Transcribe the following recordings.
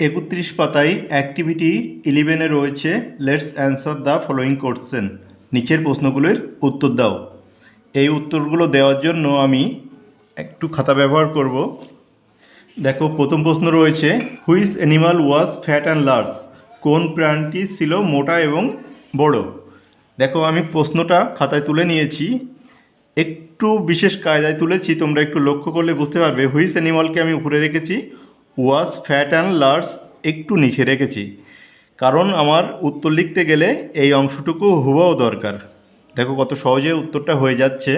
একত্রিশ পাতায় অ্যাক্টিভিটি ইলেভেনে রয়েছে let's answer the following question নিচের প্রশ্নগুলির উত্তর দাও। এই উত্তরগুলো দেওয়ার জন্য আমি একটু খাতা ব্যবহার করব। দেখো, প্রথম প্রশ্ন রয়েছে which animal was fat and large কোন প্রাণীটি ছিল মোটা এবং বড়? দেখো, আমি প্রশ্নটা খাতায় তুলে নিয়েছি। একটু বিশেষ কায়দায় তুলেছি, তোমরা একটু লক্ষ্য করলে বুঝতে পারবে। হুইস অ্যানিমালকে আমি উপরে রেখেছি? ওয়াজ ফ্যাট অ্যান্ড লার্জ একটু নিচে রেখেছি। কারণ আমার উত্তর লিখতে গেলে এই অংশটুকু হুবাও দরকার। দেখো কত সহজে উত্তরটা হয়ে যাচ্ছে।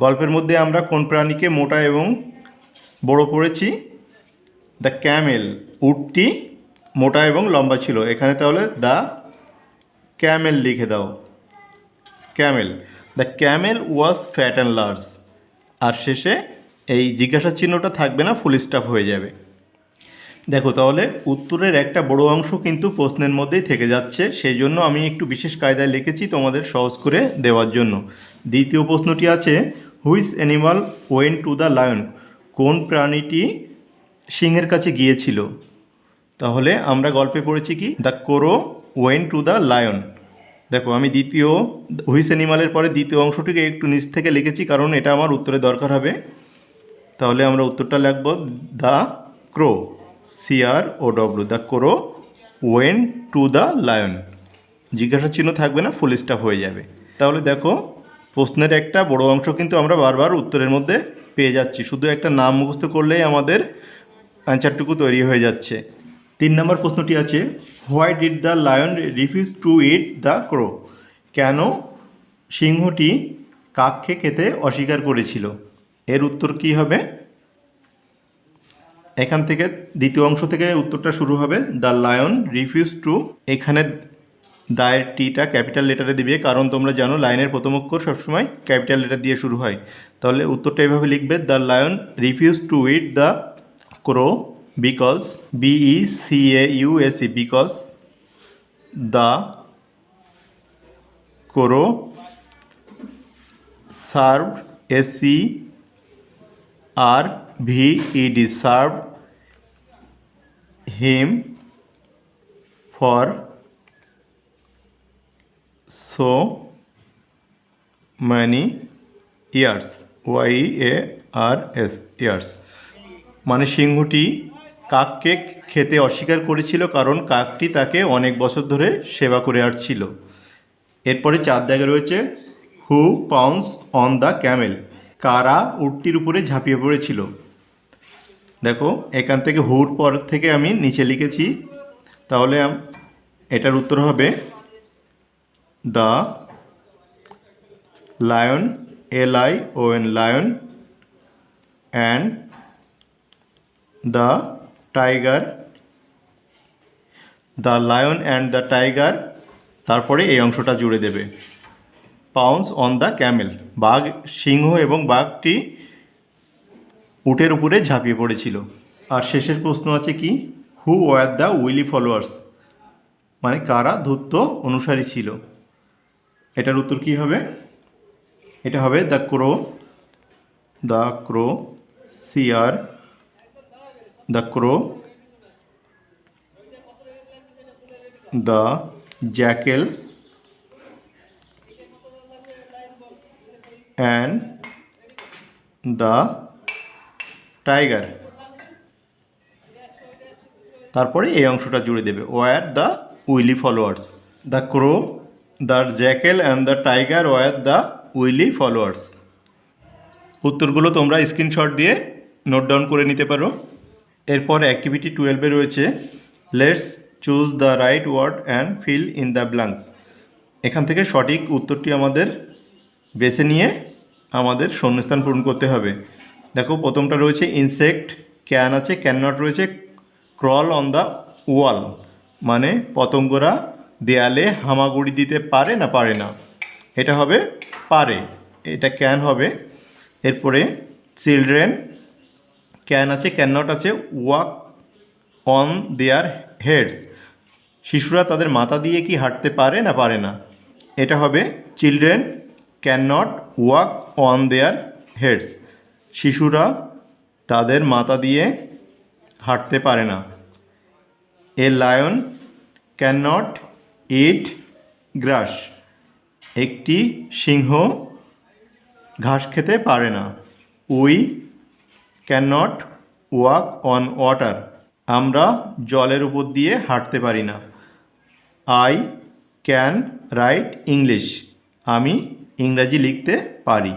গল্পের মধ্যে আমরা কোন প্রাণীকে মোটা এবং বড় পড়েছি? দ্য ক্যামেল উটটি মোটা এবং লম্বা ছিল। এখানে তাহলে দ্য ক্যামেল লিখে দাও। Camel the camel was fat and large আর শেষে এই জিজ্ঞাসা চিহ্নটা থাকবে না ফুল স্টাফ হয়ে যাবে। দেখো তাহলে উত্তরের একটা বড় অংশ কিন্তু প্রশ্নের মধ্যেই থেকে যাচ্ছে সেই জন্য আমি একটু বিশেষ কায়দায় লিখেছি তোমাদের সহজ করে দেওয়ার জন্য। দ্বিতীয় প্রশ্নটি আছে which animal went to the lion কোন প্রাণীটি সিংহের কাছে গিয়েছিল? তাহলে আমরা গল্পে পড়েছি কি? দ্য কোরো ওয়েন টু দ্য লায়ন দেখো আমি দ্বিতীয় হুইস অ্যানিমালের পরে দ্বিতীয় অংশটিকে একটু নিচ থেকে লিখেছি, কারণ এটা আমার উত্তরে দরকার হবে। তাহলে আমরা উত্তরটা লিখব the crow C R O W the crow went to the lion. জিজ্ঞাসা চিহ্ন থাকবে না, ফুল স্টাফ হয়ে যাবে। তাহলে দেখো, প্রশ্নের একটা বড় অংশ কিন্তু আমরা বারবার উত্তরের মধ্যে পেয়ে যাচ্ছি। শুধু একটা নাম মুখস্থ করলেই আমাদের অ্যান্সারটুকু তৈরি হয়ে যাচ্ছে। তিন নম্বর প্রশ্নটি আছে, why did the lion refuse to eat the crow? কেন সিংহটি কাককে খেতে অস্বীকার করেছিল? এর উত্তর কি হবে? এখান থেকে দ্বিতীয় অংশ থেকে উত্তরটা শুরু হবে। দ্য লায়ন রিফিউজ টু এখানে দায়ের টিটা ক্যাপিটাল লেটারে দিবে, কারণ তোমরা জানো লাইনের প্রথম অক্ষর সবসময় ক্যাপিটাল লেটার দিয়ে শুরু হয়। তাহলে উত্তরটা এভাবে লিখবে, the lion refuse to eat the crow because B E C A U S E because the crow serve S R V E serve him for so many years, Y A R S, years. মানে সিংহটি কাককে খেতে অস্বীকার করেছিল কারণ কাকটি তাকে অনেক বছর ধরে সেবা করে আসছিল। এরপরে চার জায়গায় রয়েছে, who pounce on the camel. কারা উটটির উপরে ঝাঁপিয়ে পড়েছিল? দেখো, এখান থেকে হুর পর থেকে আমি নিচে লিখেছি। তাহলে এটার উত্তর হবে the lion, L I O N, lion and the tiger. The lion and the tiger, তারপরে এই অংশটা জুড়ে দেবে। পাউন্স অন দ্য ক্যামেল বাঘ সিংহ এবং বাঘটি উটের উপরে ঝাঁপিয়ে পড়েছিল। আর শেষের প্রশ্ন আছে কি? Who were the wily followers মানে কারা ধূর্ত অনুসারী ছিল? এটার উত্তর কি হবে? এটা হবে the crow the crow C R the crow the jackal and the tiger তারপরে এই অংশটা জুড়ে দেবে। Were the wily followers the crow the jackal and the tiger were the wily followers উত্তরগুলো তোমরা স্ক্রিনশট দিয়ে নোট ডাউন করে নিতে পারো। এরপর অ্যাক্টিভিটি টুয়েলভে রয়েছে। Let's choose the right word and fill in the blanks এখান থেকে সঠিক উত্তরটি আমাদের বেছে নিয়ে আমাদের শূন্যস্থান পূরণ করতে হবে। দেখো, প্রথমটা রয়েছে ইনসেক্ট ক্যান আছে ক্যান নট রয়েছে ক্রল অন দ্য ওয়াল মানে পতঙ্গরা দেয়ালে হামাগুড়ি দিতে পারে না পারে না। এটা হবে পারে, এটা ক্যান হবে। এরপরে চিলড্রেন ক্যান আছে ক্যান নট আছে ওয়াক অন দেয়ার হেডস শিশুরা তাদের মাথা দিয়ে কি হাঁটতে পারে না পারে না। এটা হবে children can not walk on their heads শিশুরা তাদের মাথা দিয়ে হাঁটতে পারে না। A lion can not eat grass একটি সিংহ ঘাস খেতে পারে না। We can not walk on water আমরা জলের উপর দিয়ে হাঁটতে পারি না। আই ক্যান রাইট ইংলিশ আমি ইংরাজি লিখতে পারি।